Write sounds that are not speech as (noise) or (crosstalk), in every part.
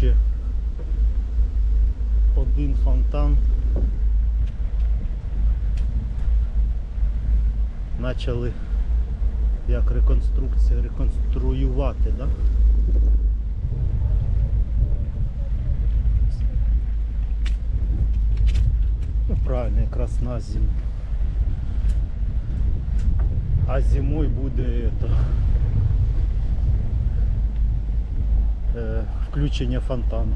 ще один фонтан. Почали як реконструкція, реконструювати, да? Ну, правильно, якраз на зиму. А зимой буде это, е, включення фонтану.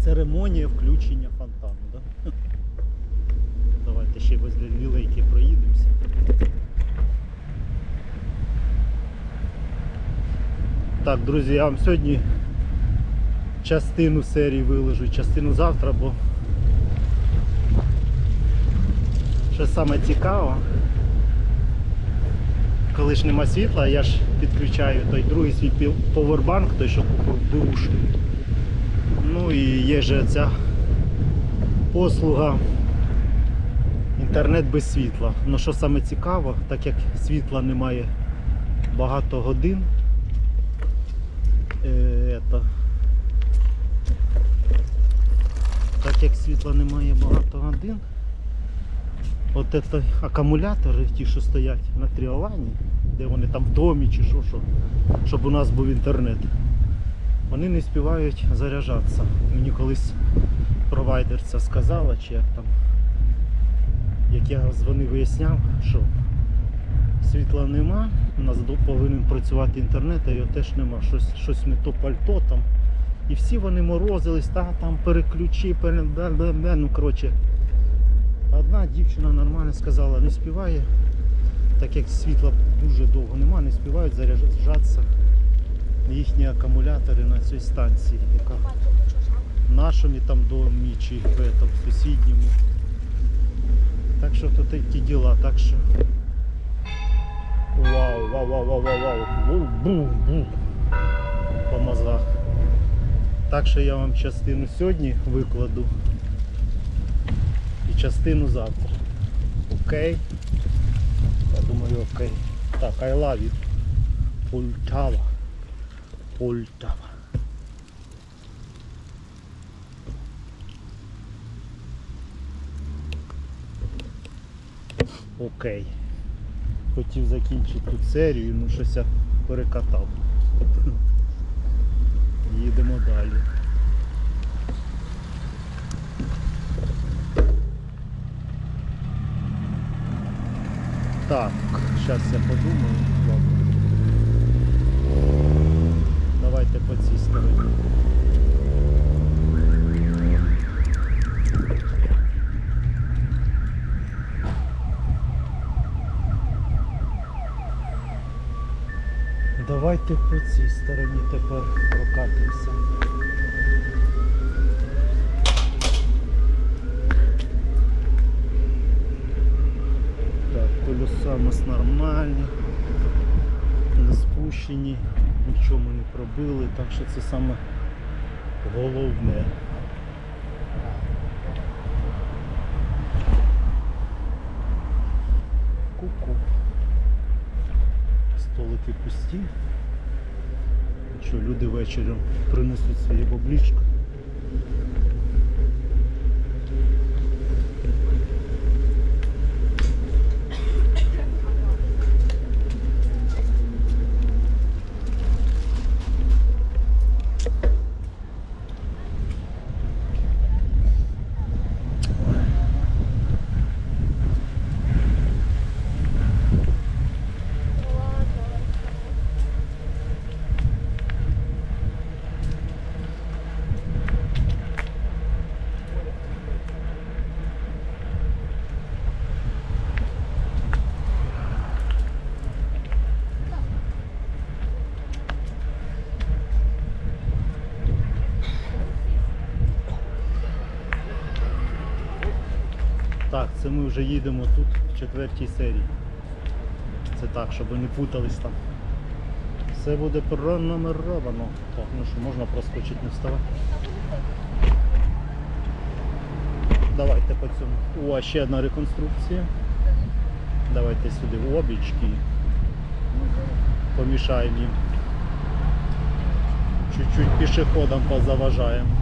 Церемонія включення фонтану, да? (laughs) Давайте ще возле лілейки проїдемося. Так, друзі, я вам сьогодні частину серії виложу, частину завтра, бо що саме цікаво, коли ж нема світла, я ж підключаю той другий свій повербанк, той, що купив бушний. Ну і є же ця послуга інтернет без світла. Ну що саме цікаво, так як світла немає багато годин, е, ето, так як світла немає багато годин, от це акумулятори, ті, що стоять на тріолані, де вони там в домі чи що, що, щоб у нас був інтернет, вони не співають заряджатися. Мені колись провайдер це сказала, чи як там, як я дзвонив виясняв, що світла нема, у нас повинен працювати інтернет, а його теж нема. Щось, щось не то пальто там. І всі вони морозились, та там переключи, пере... ну коротше. Одна дівчина нормально сказала, не співає, так як світла дуже довго нема, не співають заряджатися їхні акумулятори на цій станції, яка в нашому там домі чи в сусідньому. Так що то такі діла, так що. Вау, вау, вау, вау, вау, вау. Бум. По мозгах. Так що я вам частину сьогодні викладу і частину завтра. Окей? Думаю, окей. Так, I love you. Полтава. Полтава. Окей. Хотів закінчити тут серію, ну щось я перекатав. Їдемо далі. Так, зараз я подумаю. Ладно. Давайте по цій стороні. Давайте по цій стороні тепер прокатимося. Так, колеса у нас нормальні, не спущені, нічого ми не пробили, так що це саме головне. Ку-ку. Столики пусті. Що люди ввечері принесуть своє баблічко. Так, це ми вже їдемо тут в четвертій серії. Це так, щоб не путались там. Все буде пронумеровано. Так, ну що, можна проскочити, не вставати. Давайте по цьому. О, ще одна реконструкція. Давайте сюди обічки. Помішаємо їм. Чуть-чуть пішоходам позаважаємо.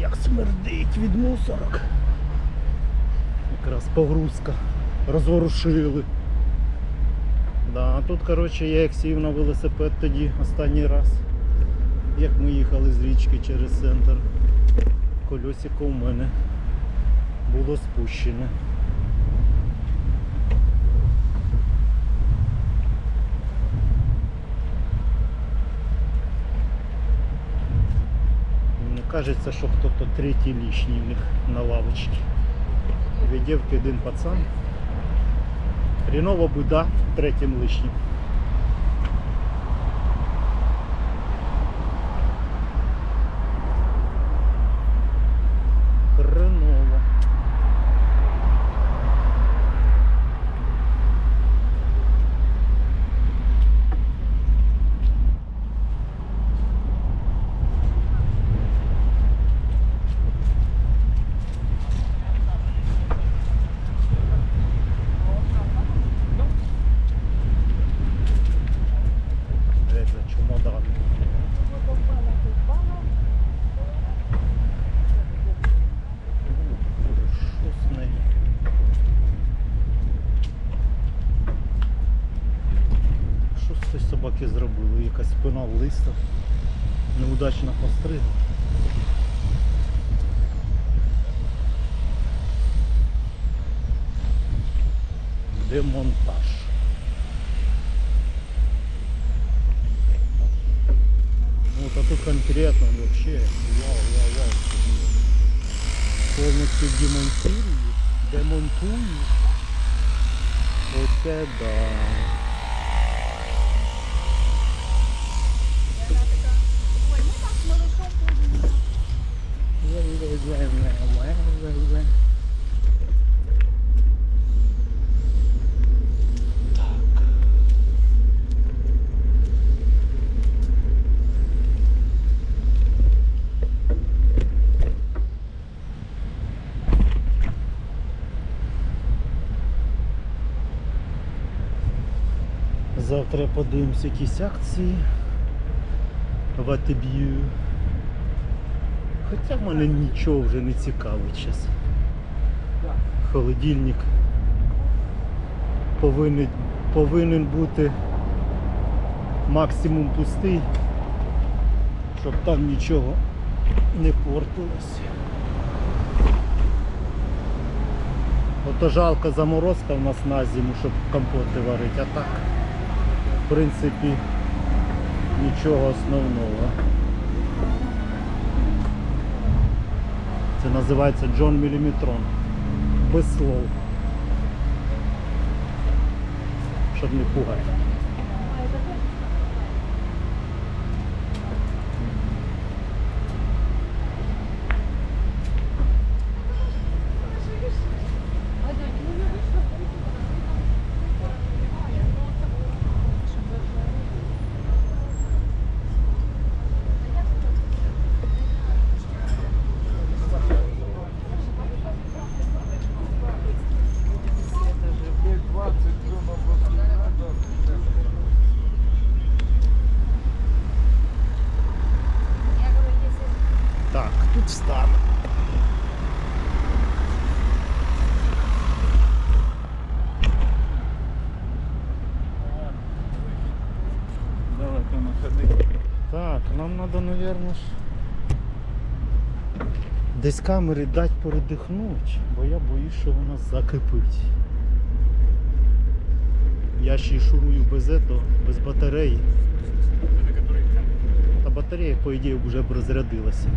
Як смердить від мусорок. Якраз погрузка. Розворушили. Да, тут, коротше, я як сів на велосипед тоді останній раз. Як ми їхали з річки через центр. Колесико у мене було спущене. Мені кажеться, що хто-то третій лишній в них на лавочці. Дві дівки, один пацан. Хрінова буда третім лишнім. Демонтаж. Ну, Вот, а тут конкретно вообще, вау, вау, вау. Демонтирую, демонтую. Оце да. Ой, ну так, малышом будемо. Завтра подивимося якісь акції в Атиб'ю. Хоча в мене нічого вже не цікавить зараз. Холодильник повинен, повинен бути максимум пустий, щоб там нічого не портилось. Ото жалко заморозка в нас на зиму, щоб компоти варити, а так, в принципі, нічого основного. Це називається Джон Міліметрон. Без слов. Щоб не пугати. Так, тут встану. Далеко не ходи. Так, нам треба, мабуть, десь камери дати передихнути, бо я боюсь, що вона закипить. Я ще й шурую без этого, без батареї. Та батарея, по ідеї, вже б розрядилася.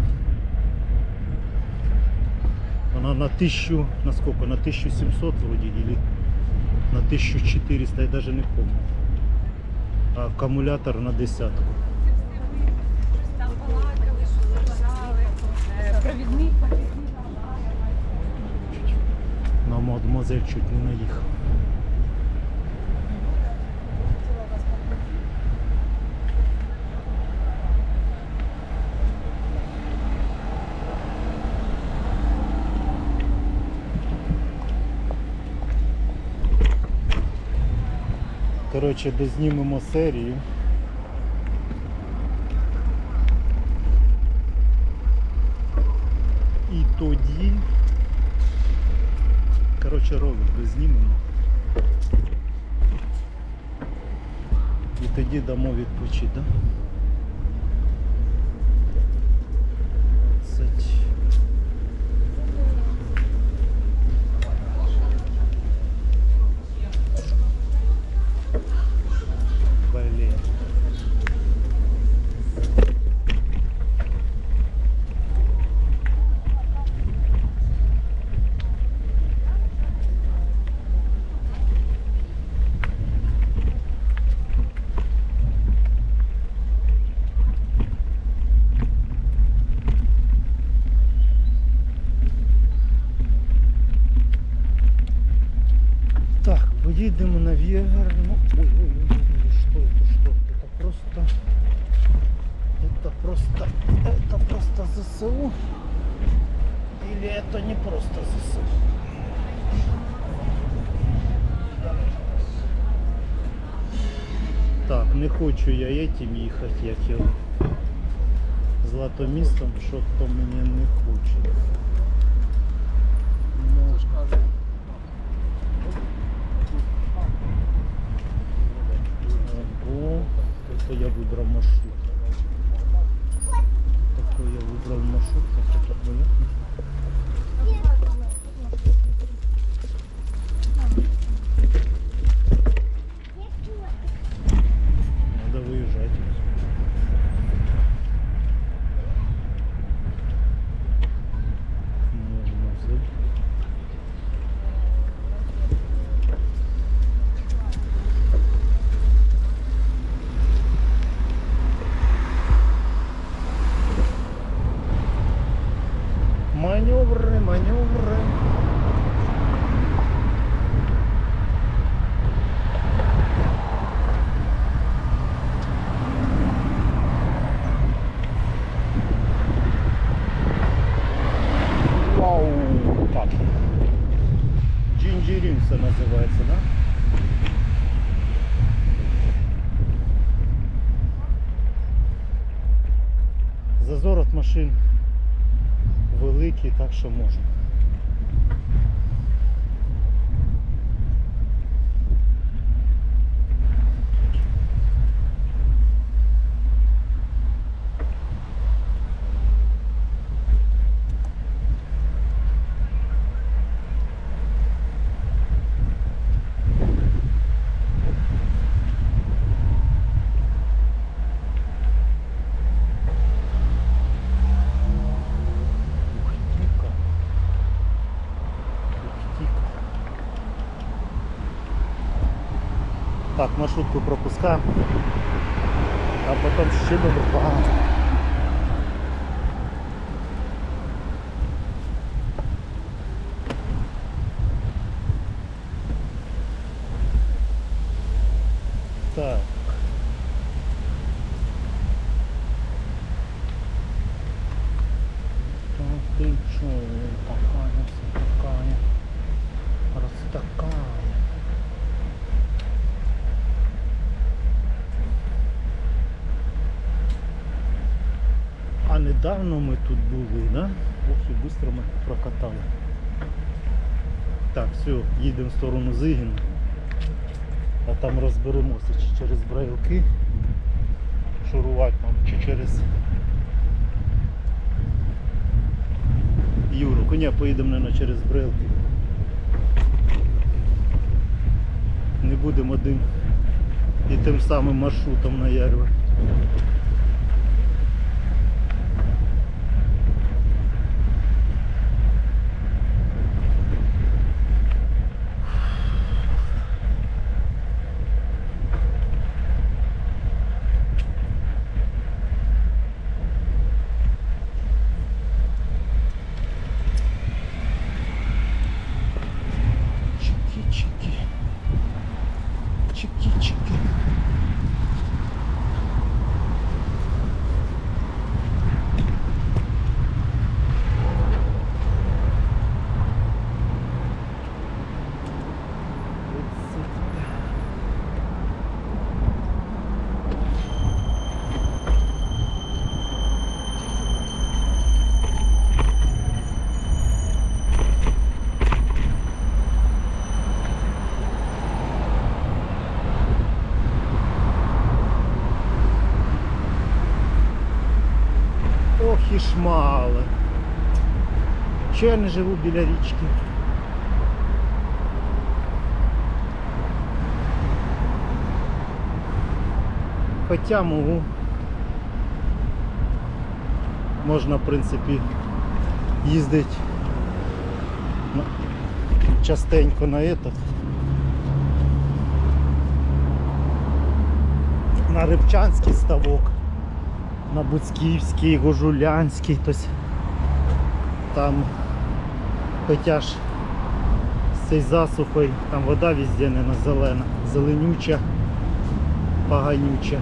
Вона на 1000, на сколько? На 1700 вроде, или на 1400, я даже не помню. А аккумулятор на десятку. На мадемуазель чуть не наїхав. Коротше, дознімемо серію. Ролик дознімемо. І тоді дамо відпочити, да? поїдемо на Вегарну. Ой, ой, ой, ой, что это, что это? Это просто... Это просто... Это просто ЗСУ? Или это не просто ЗСУ? Так, не хочу я этим їхати, як його. Златомістом, що то мені не хоче. Это я выбрал маршрут. Такой я выбрал маршрут, как это было. Надо выезжать. Джинджеринса называется, да? Зазор от машин великий, так що можна. Маршрутку пропускаем. А потом ще добре. Так. Та ти чо, такая все такая. Раз такая. Недавно ми тут були, да? Ох, і швидко ми прокатали. Так, все, їдемо в сторону Зигіна. А там розберемося, чи через брайлки шурувати нам, чи через Юру. Коня поїдемо не через брилки. Не будемо один і тим самим маршрутом наярювати. Чики-чики. Не живу біля річки? Хоча можу. Можна, в принципі, їздити частенько на этот. На Рибчанський ставок, на Буцьківський, Гожулянський, тобто там хоча ж з цією засухою, там вода везде не на зелена, зеленюча, поганюча.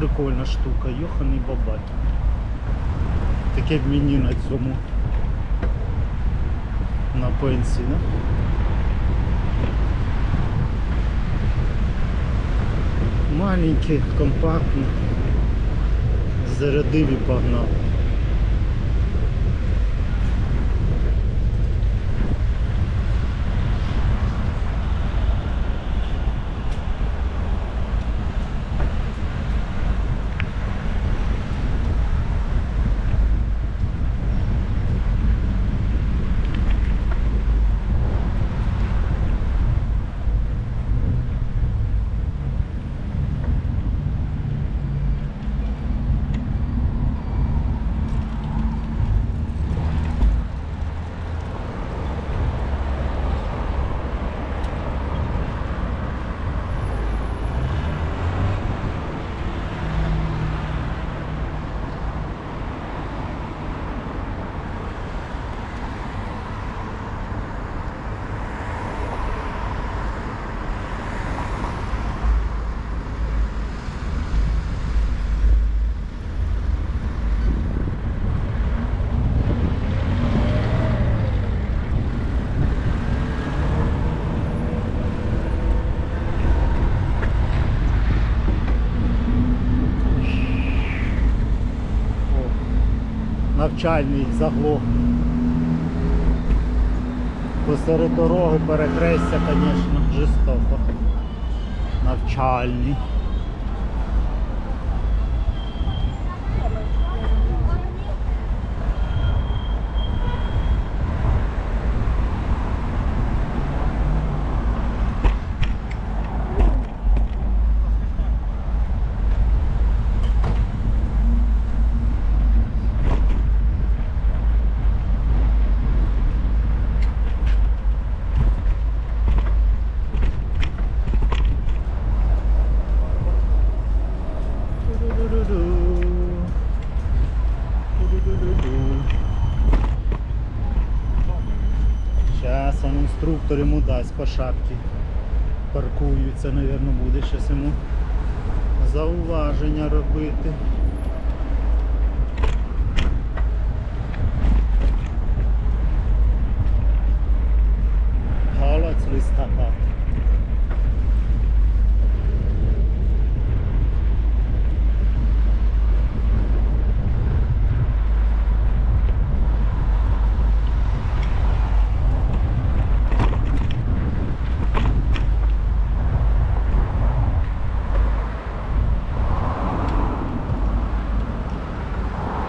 Прикольна штука, йоханий бабаки. Таке б мені на цьому на пенсії, да? Маленький, компактний. Зарядив і погнав. О, навчальний заглох. Посеред дороги перекрестя, звісно, жорстоко. Навчальний. Доктор йому дасть по шапці. Паркуються, мабуть, буде щось йому зауваження робити. Галаць листопад.